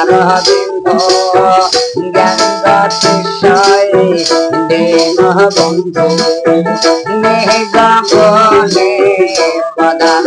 পদার বিন্দু জ্ঞান গতিশয় দেন বন্ধু। নেহ গগনে পদার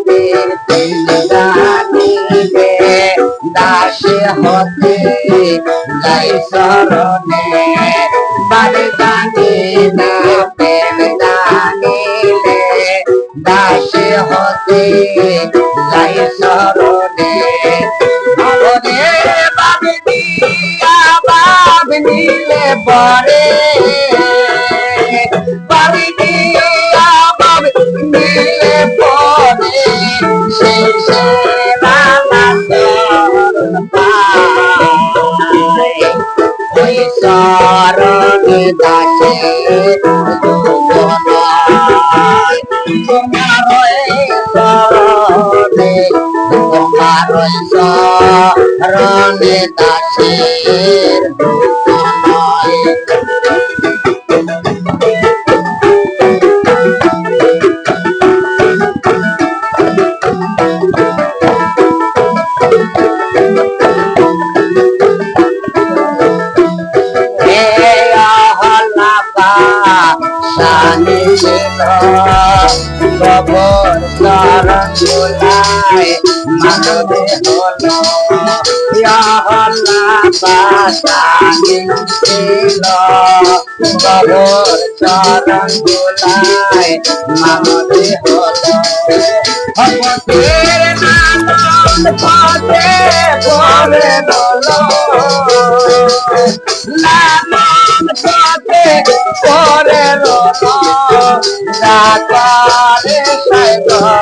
হতে যাই শরণে বারে জানিবে প্রেম জানিলে দাসে হতে যাই শরণে ভবনে শরণে দাসে তোমার শরণে দাসের গোবর শরণ গোলায় মানবে হলো। হল্লা পাশানি ছিল। গোবর বলো নানান Lord.